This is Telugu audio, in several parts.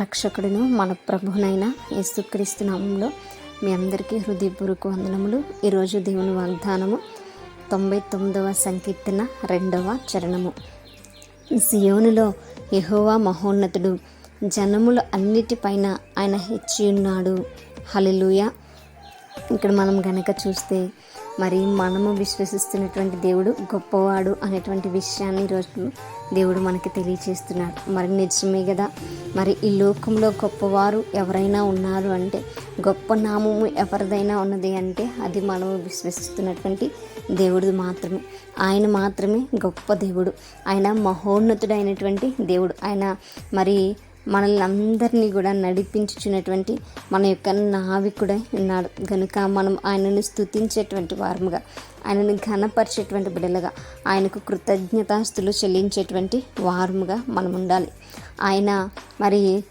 రక్షకుడును మన ప్రభునైన యేసుక్రీస్తు నామంలో మీ అందరికీ హృదయపూర్వక వందనములు. ఈరోజు దేవుని వాగ్దానము తొంభై తొమ్మిదవ సంకీర్తన రెండవ చరణము. సియోనులో యహోవా మహోన్నతుడు జనముల అన్నిటిపైన ఆయన హెచ్చి ఉన్నాడు. హలిలుయ ఇక్కడ మనం గనక చూస్తే మరి మనము విశ్వసిస్తున్నటువంటి దేవుడు గొప్పవాడు అనేటువంటి విషయాన్ని ఈరోజు దేవుడు మనకి తెలియచేస్తున్నాడు. మరి నిజమే కదా? మరి ఈ లోకంలో గొప్పవారు ఎవరైనా ఉన్నారు అంటే గొప్ప నామము ఎవరిదైనా ఉన్నది అంటే అది మనము విశ్వసిస్తున్నటువంటి దేవుడు మాత్రమే. ఆయన మాత్రమే గొప్ప దేవుడు. ఆయన మహోన్నతుడైనటువంటి దేవుడు. ఆయన మరి మనల్ని అందరినీ కూడా నడిపించుచున్నటువంటి మన యొక్క నావికుడై ఉన్నాడు. కనుక మనం ఆయనను స్థుతించేటువంటి వారముగా ఆయనను ఘనపరిచేటువంటి బిడలుగా ఆయనకు కృతజ్ఞతాస్తులు చెల్లించేటువంటి వారముగా మనం ఉండాలి. ఆయన మరి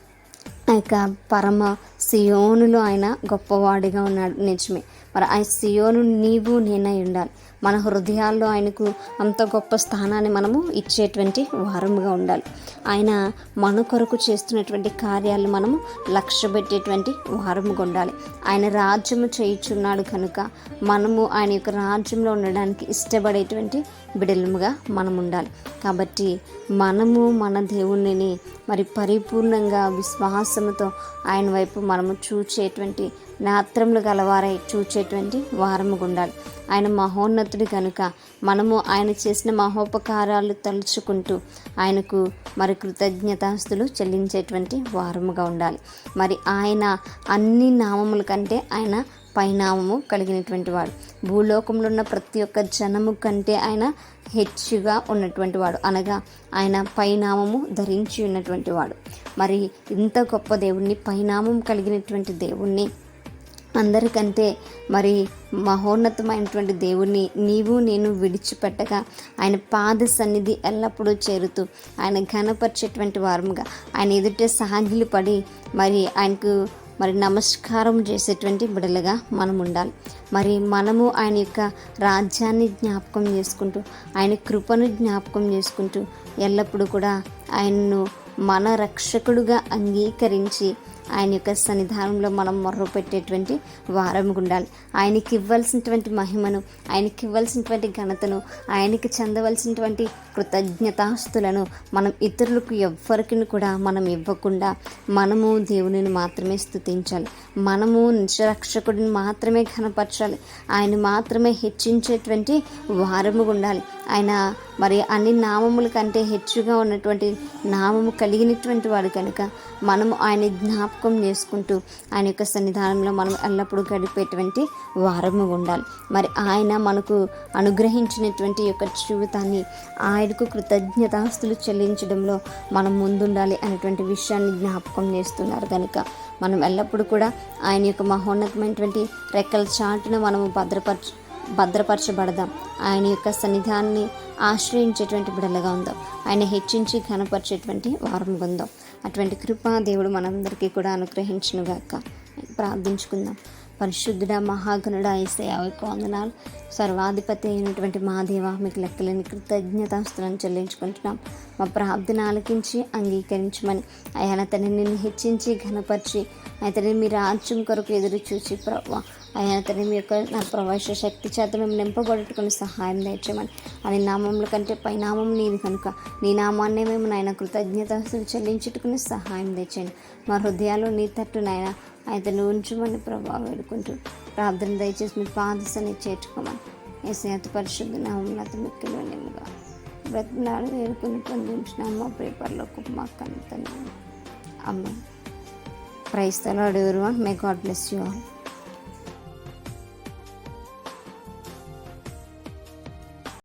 ఆ యొక్క పరమ సియోనులో ఆయన గొప్పవాడిగా ఉన్నాడు. నిజమే. మరి ఆ సియోను నీవు నేనై ఉండాలి. మన హృదయాల్లో ఆయనకు అంత గొప్ప స్థానాన్ని మనము ఇచ్చేటువంటి వారముగా ఉండాలి. ఆయన మన కొరకు చేస్తున్నటువంటి కార్యాలు మనము లక్ష్య పెట్టేటువంటి వారముగా ఉండాలి. ఆయన రాజ్యము చేయుచున్నాడు కనుక మనము ఆయన యొక్క రాజ్యంలో ఉండడానికి ఇష్టపడేటువంటి బిడలముగా మనం ఉండాలి. కాబట్టి మనము మన దేవుణ్ణిని మరి పరిపూర్ణంగా విశ్వాసముతో ఆయన వైపు మనము చూచేటువంటి నేత్రములు గలవారై చూచేటువంటి వారముగా ఉండాలి ఆయన మహోన్నతుడు కనుక మనము ఆయన చేసిన మహోపకారాలు తలుచుకుంటూ ఆయనకు మరి కృతజ్ఞతాస్తులు చెల్లించేటువంటి వారముగా ఉండాలి. మరి ఆయన అన్ని నామముల కంటే ఆయన పైనామము కలిగినటువంటి వాడు. భూలోకంలో ఉన్న ప్రతి ఒక్క జనము కంటే ఆయన హెచ్చుగా ఉన్నటువంటి వాడు. అనగా ఆయన పైనామము ధరించి ఉన్నటువంటి వాడు. మరి ఇంత గొప్ప దేవుణ్ణి పైనామం కలిగినటువంటి దేవుణ్ణి అందరికంటే మరి మహోన్నతమైనటువంటి దేవుణ్ణి నీవు నేను విడిచిపెట్టగా ఆయన పాద సన్నిధి ఎల్లప్పుడూ చేరుతూ ఆయన ఘనపరిచేటువంటి వారముగా ఆయన ఎదుటే సాగిలు పడి మరి ఆయనకు మరి నమస్కారం చేసేటువంటి బిడలుగా మనం ఉండాలి. మరి మనము ఆయన యొక్క రాజ్యాన్ని జ్ఞాపకం చేసుకుంటూ ఆయన కృపను జ్ఞాపకం చేసుకుంటూ ఎల్లప్పుడూ కూడా ఆయన్ను మన రక్షకుడుగా అంగీకరించి ఆయన యొక్క సన్నిధానంలో మనం మొర్ర పెట్టేటువంటి వారం ఉండాలి ఆయనకి ఇవ్వాల్సినటువంటి మహిమను ఆయనకి ఇవ్వాల్సినటువంటి ఘనతను ఆయనకి చెందవలసినటువంటి కృతజ్ఞతాస్తులను మనం ఇతరులకు ఎవ్వరికి కూడా మనం ఇవ్వకుండా మనము దేవునిని మాత్రమే స్థుతించాలి. మనము నిజరక్షకుడిని మాత్రమే ఘనపరచాలి. ఆయన మాత్రమే హెచ్చించేటువంటి వారము ఉండాలి ఆయన మరి అన్ని నామముల కంటే హెచ్చుగా ఉన్నటువంటి నామము కలిగినటువంటి వాడు కనుక మనము ఆయన జ్ఞాపకం చేసుకుంటూ ఆయన యొక్క సన్నిధానంలో మనం ఎల్లప్పుడూ గడిపేటువంటి వారము ఉండాలి. మరి ఆయన మనకు అనుగ్రహించినటువంటి యొక్క జీవితాన్ని ఆయనకు కృతజ్ఞతాస్తులు చెల్లించడంలో మనం ముందుండాలి అనేటువంటి విషయాన్ని జ్ఞాపకం చేస్తున్నారు కనుక మనం ఎల్లప్పుడూ కూడా ఆయన యొక్క మహోన్నతమైనటువంటి రెక్కల చాటును మనము భద్రపరచు భద్రపరచబడదాం. ఆయన యొక్క సన్నిధాన్ని ఆశ్రయించేటువంటి బిడలుగా ఉందాం. ఆయన హెచ్చించి ఘనపరిచేటువంటి వారం ఉందాం. అటువంటి కృపా దేవుడు మనందరికీ కూడా అనుగ్రహించునుగాక. ప్రార్థించుకుందాం. పరిశుద్ధుడ మహాగణుడ ఏసయావకు వందనాలు. సర్వాధిపతి అయినటువంటి మా దేవ మీకు లెక్కలేని కృతజ్ఞతాస్తులను చెల్లించుకుంటున్నాం. మా ప్రార్థన ఆలకించి అంగీకరించమని. ఆయన తనని నిన్ను హెచ్చించి ఘనపరిచి అతని మీ రాజ్యం కొరకు ఎదురు చూసి ప్రవ్వ. ఆయన అతని మీ యొక్క నా ప్రవేశ శక్తి చేత మేము నింపబడుకుని సహాయం దయచేయమని. అని నామంలో కంటే పై నామం నీది కనుక. నీ నామాన్నే మేము నాయన కృతజ్ఞతలు చెల్లించుకుని సహాయం తెచ్చండి మా హృదయాలు నీ తట్టు నాయన ఆయన ఉంచమని ప్రభావ వేడుకుంటూ ప్రార్థన దయచేసి మీ పాదసని చేర్చుకోమని. స్నేహితు పరిశుద్ధ నామం అతి ముఖ్యంగా నిమ్మగా బ్రతినాడు వేడుకుని పొందించినాము పేపర్లో మా కన్ను అమ్మ ప్రైస్తలో అడుగురు may God bless you all.